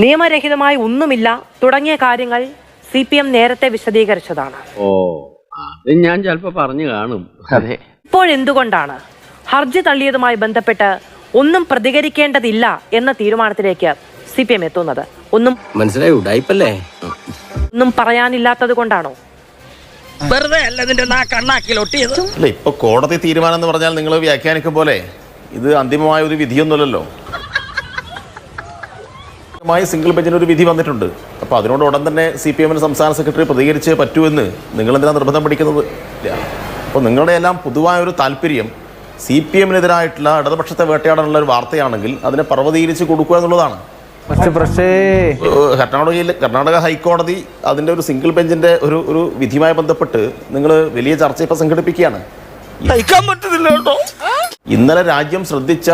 നിയമരഹിതമായി ഒന്നുമില്ല തുടങ്ങിയ കാര്യങ്ങൾ സി പി എം നേരത്തെ വിശദീകരിച്ചതാണ്. ഓ അത് ഞാൻ ചിലപ്പോ പറഞ്ഞു കാണും. അതെ. ഇപ്പോഴെന്തുകൊണ്ടാണ് ഹർജി തള്ളിയതുമായി ബന്ധപ്പെട്ട് ഒന്നും പ്രതികരിക്കേണ്ടതില്ല എന്ന തീരുമാനത്തിലേക്ക് സി പി എം എത്തുന്നത്? ഒന്നും മനസ്സിലായി ഒന്നും പറയാനില്ലാത്തത് കൊണ്ടാണോ? വെറുതെ അല്ല നിന്റെ നാ കണ്ണാക്കിലൊട്ടിയത് അല്ല ഇപ്പൊ കോടതി തീരുമാനം എന്ന് പറഞ്ഞാൽ നിങ്ങൾ വ്യാഖ്യാനിക്കും പോലെ ഇത് അന്തിമമായ ഒരു വിധിയൊന്നുമല്ലല്ലോ. മായി സിംഗിൾ ബെഞ്ചിന് ഒരു വിധി വന്നിട്ടുണ്ട്. അപ്പോൾ അതിനോട് ഉടൻ തന്നെ സി പി എമ്മിന് സംസ്ഥാന സെക്രട്ടറി പ്രതികരിച്ചേ പറ്റൂ എന്ന് നിങ്ങൾ എന്തിനാ നിർബന്ധം പിടിക്കുന്നത്? അപ്പൊ നിങ്ങളുടെ എല്ലാം പൊതുവായ ഒരു താല്പര്യം സി പി എമ്മിനെതിരായിട്ടുള്ള ഇടതുപക്ഷത്തെ വേട്ടയാടാനുള്ള ഒരു വാർത്തയാണെങ്കിൽ അതിനെ പർവതീകരിച്ച് കൊടുക്കുക എന്നുള്ളതാണ്. കർണാടകയിൽ കർണാടക ഹൈക്കോടതി അതിന്റെ ഒരു സിംഗിൾ ബെഞ്ചിന്റെ ഒരു ഒരു വിധിയുമായി ബന്ധപ്പെട്ട് നിങ്ങൾ വലിയ ചർച്ച ഇപ്പോൾ സംഘടിപ്പിക്കുകയാണ്. സഹിക്കാൻ പറ്റുന്നില്ല കേട്ടോ. ഇന്നലെ രാജ്യം ശ്രദ്ധിച്ച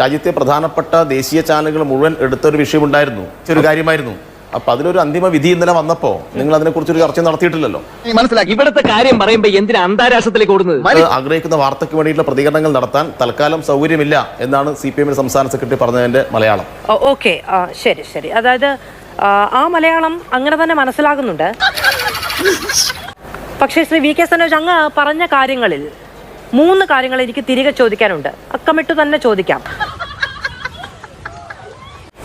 രാജ്യത്തെ പ്രധാനപ്പെട്ട ദേശീയ ചാനലുകൾ മുഴുവൻ എടുത്ത ഒരു വിഷയമുണ്ടായിരുന്നു. ഒരു കാര്യമായിരുന്നു. അപ്പൊ അതിലൊരു അന്തിമ വിധി ഇന്നലെ വന്നപ്പോ നിങ്ങൾ അതിനെക്കുറിച്ചൊരു ചർച്ച നടത്തിയിട്ടില്ലല്ലോ. മനസ്സിലാക്കി ഇവിടുത്തെ കാര്യം പറയുമ്പോ എന്തിനാ അന്താരാഷ്ട്രത്തിലേക്ക് ഓടുന്നത്? ആഗ്രഹിക്കുന്ന വാർത്തയ്ക്ക് വേണ്ടിയിട്ടുള്ള പ്രതികരണങ്ങൾ നടത്താൻ തൽക്കാലം സൗകര്യമില്ല എന്നാണ് സി പി എമ്മിന്റെ സംസ്ഥാന സെക്രട്ടറി പറഞ്ഞതിന്റെ മലയാളം. ഓക്കെ. ശരി ശരി. അതായത് ആ, ആ മലയാളം അങ്ങനെ തന്നെ മനസ്സിലാകുന്നുണ്ട്. പക്ഷേ ശ്രീ വി കെ സനോജ് അങ്ങ് പറഞ്ഞ കാര്യങ്ങളിൽ മൂന്ന് കാര്യങ്ങൾ എനിക്ക് തിരികെ ചോദിക്കാനുണ്ട്. അക്കമിട്ട് തന്നെ ചോദിക്കാം.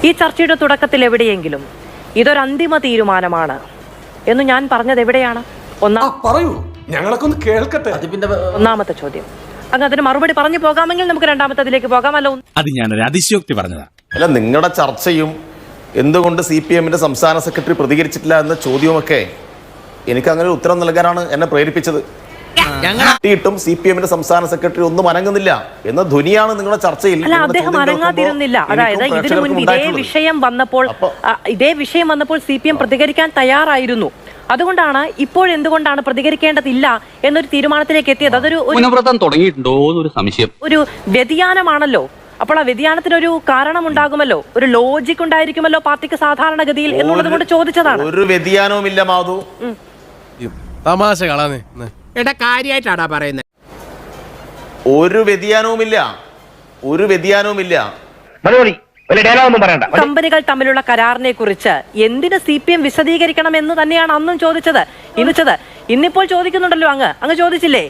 ഈ ചർച്ചയുടെ തുടക്കത്തിൽ എവിടെയെങ്കിലും ഇതൊരു അന്തിമ തീരുമാനമാണ്. എന്ന് ഞാൻ പറഞ്ഞത് എവിടെയാണ്? ഒന്നാം പറയൂ. ഞങ്ങളൊക്കെ ഒന്ന് കേൾക്കട്ടെ. ഒന്നാമത്തെ ചോദ്യം. അങ്ങ് അതിന് മറുപടി പറഞ്ഞു പോകാമെങ്കിൽ നമുക്ക് രണ്ടാമത്തതിലേക്ക് പോകാമല്ലോ? അത് ഞാനൊരു അതിശയോക്തി പറഞ്ഞതാ. അല്ല നിങ്ങളുടെ ചർച്ചയും എന്തുകൊണ്ട് സി പി എമ്മിന്റെ സംസ്ഥാന സെക്രട്ടറി പ്രതികരിച്ചിട്ടില്ല എന്ന ചോദ്യവുമൊക്കെ എനിക്ക് അങ്ങനെ ഉത്തരം നൽകാനാണ് എന്നെ പ്രേരിപ്പിച്ചത്. കിട്ടിയിട്ടും സി പി എമ്മിന്റെ സംസ്ഥാന സെക്രട്ടറി ഒന്നും അനങ്ങുന്നില്ല എന്ന ധ്വനിയാണ് നിങ്ങളുടെ ചർച്ചയിൽ അല്ല അദ്ദേഹം അനങ്ങാതിരുന്നില്ല. അതായത് ഇതിനു മുൻപ് ഇതേ വിഷയം വന്നപ്പോൾ ഇതേ വിഷയം വന്നപ്പോൾ സി പി എം പ്രതികരിക്കാൻ തയ്യാറായിരുന്നു. അതുകൊണ്ടാണ് ഇപ്പോൾ എന്തുകൊണ്ടാണ് പ്രതികരിക്കേണ്ടതില്ല എന്നൊരു തീരുമാനത്തിലേക്ക് എത്തിയത്. അതൊരു ഒരു- പുനഃവ്രതം തുടങ്ങിയിട്ടുണ്ടോ എന്നൊരു സംശയം. ഒരു വ്യതിയാനമാണല്ലോ. അപ്പോൾ ആ വ്യതിയാനത്തിനൊരു കാരണമുണ്ടാകുമല്ലോ? ഒരു ലോജിക് ഉണ്ടായിരിക്കുമല്ലോ പാർട്ടിക്ക് സാധാരണഗതിയിൽ എന്നുള്ളത് കൊണ്ട് ചോദിച്ചതാണ്. ഒരു വ്യതിയാനവും ഇല്ല മാധു തമാശ കളാന്ന് എടാ കാര്യമായിട്ടാടാ പറയുന്നത് ഒരു വ്യതിയാനവുമില്ല. ഒരു വ്യതിയാനവുമില്ല. കമ്പനികൾ തമ്മിലുള്ള കരാറിനെ കുറിച്ച് എന്തിന് സി പി എം വിശദീകരിക്കണം എന്ന് തന്നെയാണ് അന്നും ചോദിച്ചത്. ഇന്നിച്ചത് ഇന്നിപ്പോൾ ചോദിക്കുന്നുണ്ടല്ലോ അങ്ങ്. അങ്ങ് ചോദിച്ചില്ലേ?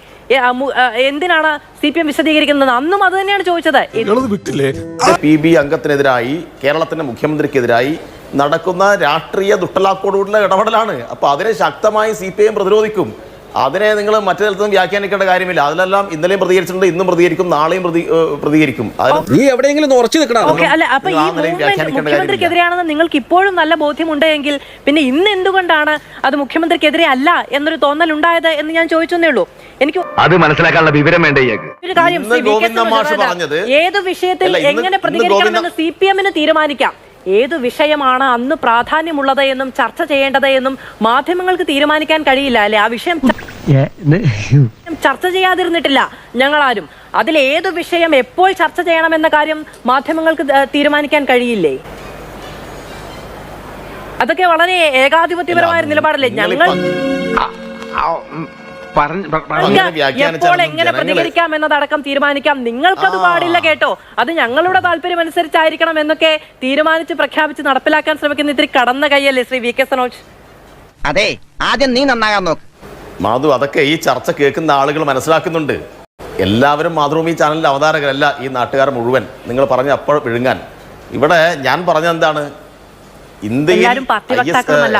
എന്തിനാണ് സി പി എം വിശദീകരിക്കുന്നത് അന്നും അത് തന്നെയാണ് ചോദിച്ചത്. പി ബി അംഗത്തിനെതിരായി കേരളത്തിന്റെ മുഖ്യമന്ത്രിക്കെതിരായി നടക്കുന്ന രാഷ്ട്രീയ ദുഷ്ടലാക്കോടുള്ള ഇടപെടലാണ്. അപ്പൊ അതിനെ ശക്തമായി സി പി എം പ്രതിരോധിക്കും. അതിനെ നിങ്ങൾ മറ്റു തരത്തിലും വ്യാഖ്യാനിക്കേണ്ട കാര്യമില്ല. അതിലെല്ലാം ഇന്നലെയും പ്രതികരിച്ചിട്ടുണ്ട് ഇന്നും പ്രതികരിക്കും നാളെയും പ്രതി പ്രതികരിക്കും. നീ എവിടെയെങ്കിലും ഉറച്ചു. മുഖ്യമന്ത്രിക്കെതിരെയാണെന്ന് നിങ്ങൾക്ക് ഇപ്പോഴും നല്ല ബോധ്യമുണ്ട് എങ്കിൽ പിന്നെ ഇന്ന് എന്തുകൊണ്ടാണ് അത് മുഖ്യമന്ത്രിക്കെതിരെ അല്ല എന്നൊരു തോന്നൽ ഉണ്ടായത് എന്ന് ഞാൻ ചോദിച്ചേ ഉള്ളൂ. എനിക്ക് അത് മനസ്സിലാക്കാനുള്ള വിവരം വേണ്ട ഒരു കാര്യം ഏത് വിഷയത്തിൽ എങ്ങനെ പ്രതികരിക്കണമെന്ന് സി പി എമ്മിന് തീരുമാനിക്കാം. ഏത് വിഷയമാണ് അന്ന് പ്രാധാന്യമുള്ളത് എന്നും ചർച്ച ചെയ്യേണ്ടത് എന്നും മാധ്യമങ്ങൾക്ക് തീരുമാനിക്കാൻ കഴിയില്ല അല്ലെ? ആ വിഷയം ചർച്ച ചെയ്യാതിരുന്നിട്ടില്ല ഞങ്ങളാരും. അതിൽ ഏത് വിഷയം എപ്പോൾ ചർച്ച ചെയ്യണമെന്ന കാര്യം മാധ്യമങ്ങൾക്ക് തീരുമാനിക്കാൻ കഴിയില്ലേ? അതൊക്കെ വളരെ ഏകാധിപത്യപരമായ നിലപാടല്ലേ? ഞങ്ങൾ എപ്പോൾ എങ്ങനെ പ്രതികരിക്കാം എന്നതടക്കം തീരുമാനിക്കാം? നിങ്ങൾക്കത് പാടില്ല കേട്ടോ. അത് ഞങ്ങളുടെ താല്പര്യം അനുസരിച്ചായിരിക്കണം എന്നൊക്കെ തീരുമാനിച്ച് പ്രഖ്യാപിച്ച് നടപ്പിലാക്കാൻ ശ്രമിക്കുന്ന ഇത്തിരി കടന്ന കൈയല്ലേ ശ്രീ വി കെ സനോജ്? അതെ ആദ്യം നീ നന്നാകാൻ നോക്ക്. മാധു അതൊക്കെ ഈ ചർച്ച കേൾക്കുന്ന ആളുകൾ മനസ്സിലാക്കുന്നുണ്ട് എല്ലാവരും മാതൃഭൂമി ചാനലിന്റെ അവതാരകരല്ല ഈ നാട്ടുകാർ മുഴുവൻ നിങ്ങൾ പറഞ്ഞ അപ്പോൾ വിഴുങ്ങാൻ ഇവിടെ ഞാൻ പറഞ്ഞ എന്താണ് ഇന്ത്യയിൽ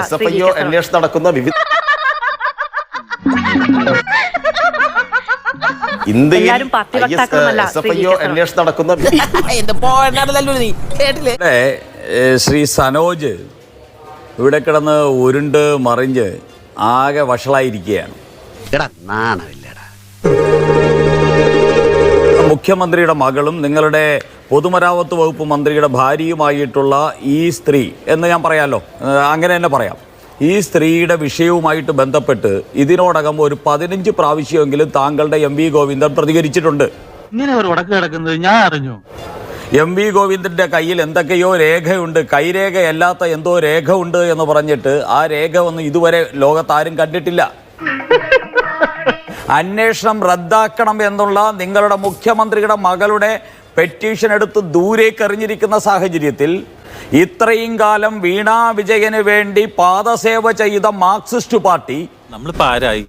എസ് എഫ് ഐ. അന്വേഷണം നടക്കുന്ന വിവിധ ഇന്ത്യയിൽ എസ് എഫ്. ഐ. അന്വേഷണം നടക്കുന്ന ശ്രീ സനോജ് ഇവിടെ കിടന്ന് ഉരുണ്ട് മറിഞ്ഞ് ആകെ വഷളായിരിക്കുകയാണ്. മുഖ്യമന്ത്രിയുടെ മകളും നിങ്ങളുടെ പൊതുമരാമത്ത് വകുപ്പ് മന്ത്രിയുടെ ഭാര്യയുമായിട്ടുള്ള ഈ സ്ത്രീ എന്ന് ഞാൻ പറയാമല്ലോ അങ്ങനെ തന്നെ പറയാം. ഈ സ്ത്രീയുടെ വിഷയവുമായിട്ട് ബന്ധപ്പെട്ട് ഇതിനോടകം ഒരു പതിനഞ്ച് പ്രാവശ്യമെങ്കിലും താങ്കളുടെ എം വി ഗോവിന്ദൻ പ്രതികരിച്ചിട്ടുണ്ട്. ഇങ്ങനെ ഒരു ഉടക്ക് കിടക്കുന്നത് ഞാൻ അറിഞ്ഞു. എം വി ഗോവിന്ദന്റെ കയ്യിൽ എന്തൊക്കെയോ രേഖയുണ്ട്. കൈരേഖയല്ലാത്ത എന്തോ രേഖ ഉണ്ട് എന്ന് പറഞ്ഞിട്ട് ആ രേഖ ഒന്നും ഇതുവരെ ലോകത്താരും കണ്ടിട്ടില്ല. അന്വേഷണം റദ്ദാക്കണം എന്നുള്ള നിങ്ങളുടെ മുഖ്യമന്ത്രിയുടെ മകളുടെ പെറ്റീഷൻ എടുത്ത് ദൂരേക്ക് എറിഞ്ഞിരിക്കുന്ന സാഹചര്യത്തിൽ ഇത്രയും കാലം വീണാ വിജയന് വേണ്ടി പാദസേവ ചെയ്ത മാർക്സിസ്റ്റ് പാർട്ടി നമ്മളിപ്പോ ആരായി?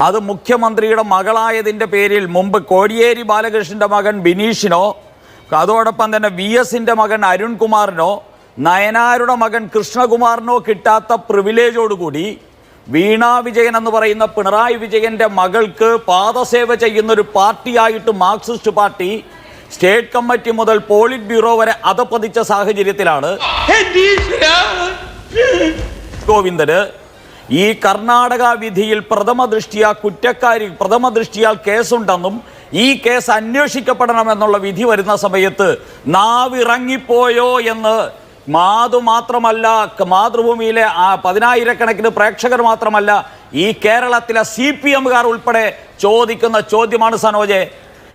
അത് മുഖ്യമന്ത്രിയുടെ മകളായതിന്റെ പേരിൽ മുമ്പ് കോടിയേരി ബാലകൃഷ്ണന്റെ മകൻ ബിനീഷിനോ അതോടൊപ്പം തന്നെ വി എസിന്റെ മകൻ അരുൺകുമാറിനോ നയനാരുടെ മകൻ കൃഷ്ണകുമാറിനോ കിട്ടാത്ത പ്രിവിലേജോടുകൂടി വീണ വിജയൻ എന്ന് പറയുന്ന പിണറായി വിജയന്റെ മകൾക്ക് പാദസേവ ചെയ്യുന്ന ഒരു പാർട്ടിയായിട്ട് മാർക്സിസ്റ്റ് പാർട്ടി സ്റ്റേറ്റ് കമ്മിറ്റി മുതൽ പോളിറ്റ് ബ്യൂറോ വരെ അതപ്പതിച്ച സാഹചര്യത്തിലാണ്. ഗോവിന്ദന് ഈ കർണാടക വിധിയിൽ പ്രഥമ ദൃഷ്ടിയ കുറ്റക്കാരി പ്രഥമ ദൃഷ്ടിയാൽ കേസുണ്ടെന്നും ഈ കേസ് അന്വേഷിക്കപ്പെടണമെന്നുള്ള വിധി വരുന്ന സമയത്ത് നാവിറങ്ങിപ്പോയോ എന്ന് മാതു മാത്രമല്ല മാതൃഭൂമിയിലെ ആ പതിനായിരക്കണക്കിന് പ്രേക്ഷകർ മാത്രമല്ല ഈ കേരളത്തിലെ സി പി എമ്മുകാർ ഉൾപ്പെടെ ചോദിക്കുന്ന ചോദ്യമാണ് സനോജെ.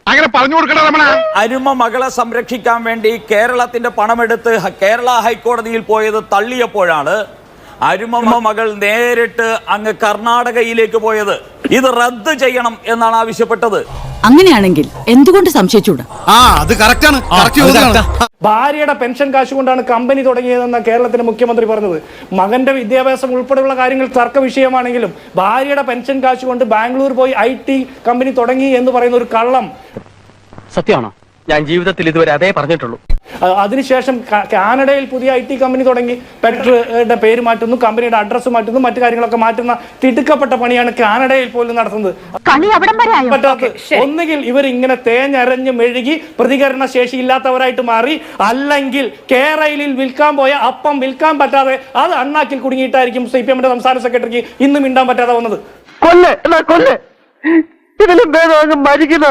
അങ്ങനെ പറഞ്ഞു കൊടുക്കണം അരുമ മകളെ സംരക്ഷിക്കാൻ വേണ്ടി കേരളത്തിന്റെ പണമെടുത്ത് കേരള ഹൈക്കോടതിയിൽ പോയത് തള്ളിയപ്പോഴാണ് അരുമ മകൾ നേരിട്ട് അങ്ങ് കർണാടകയിലേക്ക് പോയത്. ഇത് റദ്ദ് ചെയ്യണം എന്നാണ് ആവശ്യപ്പെട്ടത്. അങ്ങനെയാണെങ്കിൽ എന്തുകൊണ്ട് സംശയിച്ചൂടാ? ആ അത് കറക്റ്റാണ്. ഭാര്യയുടെ പെൻഷൻ കാശ് കൊണ്ടാണ് കമ്പനി തുടങ്ങിയതെന്ന കേരളത്തിന്റെ മുഖ്യമന്ത്രി പറഞ്ഞത്. മകന്റെ വിദ്യാഭ്യാസം ഉൾപ്പെടെയുള്ള കാര്യങ്ങൾ തർക്ക വിഷയമാണെങ്കിലും ഭാര്യയുടെ പെൻഷൻ കാശ് കൊണ്ട് ബാംഗ്ലൂർ പോയി ഐ ടി കമ്പനി തുടങ്ങി എന്ന് പറയുന്ന ഒരു കള്ളം. സത്യമാണോ? ഞാൻ ജീവിതത്തിൽ ഇതുവരെ അതേ പറഞ്ഞിട്ടുള്ളൂ. അതിനുശേഷം കാനഡയിൽ പുതിയ ഐ ടി കമ്പനി തുടങ്ങി. പെട്രോളിന്റെ പേര് മാറ്റുന്നു കമ്പനിയുടെ അഡ്രസ്സ് മാറ്റുന്നു മറ്റു കാര്യങ്ങളൊക്കെ മാറ്റുന്ന തിടുക്കപ്പെട്ട പണിയാണ് കാനഡയിൽ പോലും നടത്തുന്നത്. പറ്റാത്ത ഒന്നുകിൽ ഇവർ ഇങ്ങനെ തേഞ്ഞരഞ്ഞ് മെഴുകി പ്രതികരണ ശേഷി ഇല്ലാത്തവരായിട്ട് മാറി അല്ലെങ്കിൽ കേരളയിൽ വിൽക്കാൻ പോയ അപ്പം വിൽക്കാൻ പറ്റാതെ അത് അണ്ണാക്കിൽ കുടുങ്ങിയിട്ടായിരിക്കും സി പി എമ്മിന്റെ സംസ്ഥാന സെക്രട്ടറിക്ക് ഇന്നും മിണ്ടാൻ പറ്റാതെ വന്നത്. കൊല്ല് കൊല്ല്. ഇതിലും മരിക്കുന്ന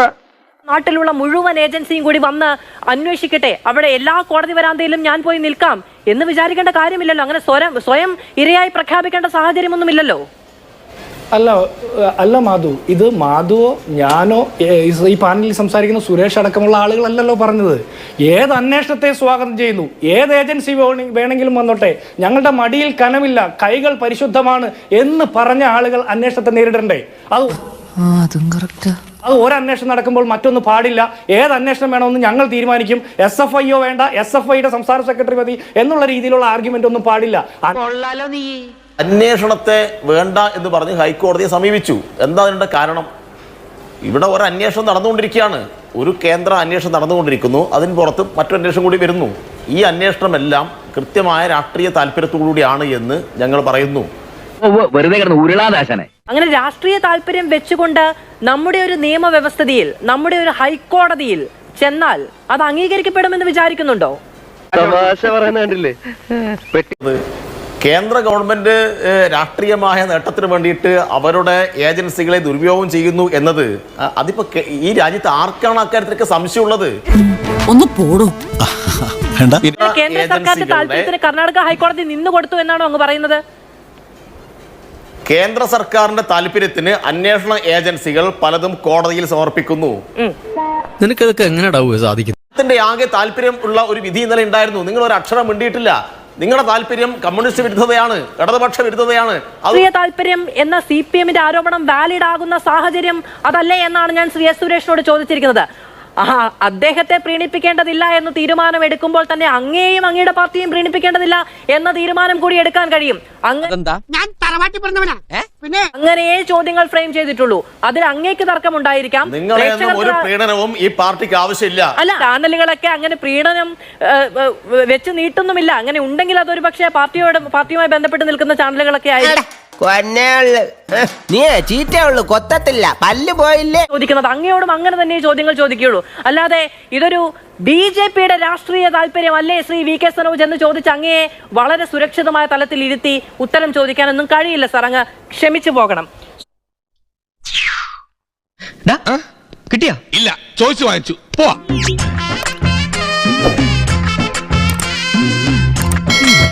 നാട്ടിലുള്ള മുഴുവൻ ഏജൻസിയും കൂടി വന്ന് അന്വേഷിക്കട്ടെ. അവിടെ എല്ലാ കോടതി വരാന്തയിലും ഞാൻ പോയി നിൽക്കാം എന്ന് വിചാരിക്കേണ്ട കാര്യമില്ലല്ലോ. അങ്ങനെ സ്വയം സ്വയം ഇരയായി പ്രഖ്യാപിക്കേണ്ട സാഹചര്യമൊന്നുമില്ലല്ലോ. അല്ല അല്ല മാധു ഇത് മാധുവോ ഞാനോ ഈ പാനലിൽ സംസാരിക്കുന്ന സുരേഷ് അടക്കമുള്ള ആളുകളല്ലല്ലോ പറഞ്ഞത്. ഏത് അന്വേഷണത്തെ സ്വാഗതം ചെയ്യുന്നു? ഏത് ഏജൻസി വേണ- വേണമെങ്കിലും വന്നോട്ടെ. ഞങ്ങളുടെ മടിയിൽ കനമില്ല കൈകൾ പരിശുദ്ധമാണ് എന്ന് പറഞ്ഞ ആളുകൾ അന്വേഷണത്തെ നേരിടണ്ടേ. അത് അതും കറക്റ്റാ അത് ഒരന്വേഷണം അന്വേഷണം നടക്കുമ്പോൾ മറ്റൊന്ന് പാടില്ല. ഏത് അന്വേഷണം വേണമെന്ന് ഞങ്ങൾ തീരുമാനിക്കും. എസ് എഫ് ഐയോ വേണ്ട എസ് എഫ് ഐയുടെ സംസ്ഥാന സെക്രട്ടറി മതി എന്നുള്ള രീതിയിലുള്ള ആർഗ്യുമെന്റ് ഒന്നും പാടില്ല. അന്വേഷണത്തെ വേണ്ട എന്ന് പറഞ്ഞ് ഹൈക്കോടതിയെ സമീപിച്ചു. എന്താ അതിന്റെ കാരണം? ഇവിടെ ഒരു അന്വേഷണം നടന്നുകൊണ്ടിരിക്കുകയാണ്. ഒരു കേന്ദ്ര അന്വേഷണം നടന്നുകൊണ്ടിരിക്കുന്നു. അതിന് പുറത്ത് മറ്റൊരു അന്വേഷണം കൂടി വരുന്നു. ഈ അന്വേഷണമെല്ലാം കൃത്യമായ രാഷ്ട്രീയ താല്പര്യത്തോടുകൂടിയാണ് എന്ന് ഞങ്ങൾ പറയുന്നു. വെറുതെ കിടന്ന് ഉരുളാദാശനെ. അങ്ങനെ രാഷ്ട്രീയ താല്പര്യം വെച്ചുകൊണ്ട് നമ്മുടെ ഒരു നിയമവ്യവസ്ഥയിൽ നമ്മുടെ ഒരു ഹൈക്കോടതിയിൽ ചെന്നാൽ അത് അംഗീകരിക്കപ്പെടുമെന്ന് വിചാരിക്കുന്നുണ്ടോ? തമാശ പറയുന്ന കണ്ടില്ലേ? കേന്ദ്ര ഗവൺമെന്റ് രാഷ്ട്രീയമായ നേട്ടത്തിന് വേണ്ടിയിട്ട് അവരുടെ ഏജൻസികളെ ദുരുപയോഗം ചെയ്യുന്നു എന്നത് അതിപ്പോ ഈ രാജ്യത്ത് ആർക്കാണ് അക്കാര്യത്തിലൊക്കെ സംശയമുള്ളത്? ഒന്ന് പോടും. കേന്ദ്ര സർക്കാരിന്റെ താല്പര്യത്തിന് കർണാടക ഹൈക്കോടതി നിന്ന് കൊടുത്തു എന്നാണോ അങ്ങ് പറയുന്നത്? കേന്ദ്ര സർക്കാരിന്റെ താല്പര്യത്തിന് അന്വേഷണ ഏജൻസികൾ പലതും കോടതിയിൽ സമർപ്പിക്കുന്നു. നിനക്കതൊക്കെ എങ്ങനെ ത്തിന്റെ ആകെ താല്പര്യം ഉള്ള ഒരു വിധി ഇന്നലെ ഉണ്ടായിരുന്നു. നിങ്ങൾ ഒരു അക്ഷരം മിണ്ടിയിട്ടില്ല. നിങ്ങളുടെ താല്പര്യം കമ്മ്യൂണിസ്റ്റ് വിരുദ്ധതയാണ് ഇടതുപക്ഷ വിരുദ്ധതയാണ്. താല്പര്യം എന്ന സി പി എമ്മിന്റെ ആരോപണം വാലിഡ് ആകുന്ന സാഹചര്യം അതല്ലേ എന്നാണ് ഞാൻ ശ്രീ എസ് സുരേഷിനോട് ചോദിച്ചിരിക്കുന്നത്. അദ്ദേഹത്തെ പ്രീണിപ്പിക്കേണ്ടതില്ല എന്ന് തീരുമാനം എടുക്കുമ്പോൾ തന്നെ അങ്ങേയും അങ്ങയുടെ പാർട്ടിയും പ്രീണിപ്പിക്കേണ്ടതില്ല എന്ന തീരുമാനം കൂടി എടുക്കാൻ കഴിയും. അങ്ങ അങ്ങനെയേ ചോദ്യങ്ങൾ ഫ്രെയിം ചെയ്തിട്ടുള്ളൂ. അതിൽ അങ്ങേക്ക് തർക്കമുണ്ടായിരിക്കാം. ഉണ്ടായിരിക്കാം ഒരു പ്രീണനവും ഈ പാർട്ടിക്ക് ആവശ്യമില്ല. അല്ല ചാനലുകളൊക്കെ അങ്ങനെ പ്രീണനം വെച്ച് നീട്ടുന്നുമില്ല. അങ്ങനെ ഉണ്ടെങ്കിൽ അതൊരു പക്ഷേ പാർട്ടിയോട് പാർട്ടിയുമായി ബന്ധപ്പെട്ട് നിൽക്കുന്ന ചാനലുകളൊക്കെ ആയിരിക്കും. നീ ചീറ്റേ ഉള്ളു കൊത്തത്തില്ല. പല്ല് പോയില്ലേ? ചോദിക്കുന്നത് അങ്ങയോടും അങ്ങനെ തന്നെ ചോദ്യങ്ങൾ ചോദിക്കുകയുള്ളൂ. അല്ലാതെ ഇതൊരു ബി ജെ പിയുടെ രാഷ്ട്രീയ താല്പര്യം അല്ലേ ശ്രീ വി കെ സനോജ് എന്ന് ചോദിച്ച് അങ്ങയെ വളരെ സുരക്ഷിതമായ തലത്തിൽ ഇരുത്തി ഉത്തരം ചോദിക്കാനൊന്നും കഴിയില്ല സാർ. അങ്ങ് ക്ഷമിച്ചു പോകണം. കിട്ടിയാ? ഇല്ല ചോദിച്ചു വാങ്ങിച്ചു. പോവാ.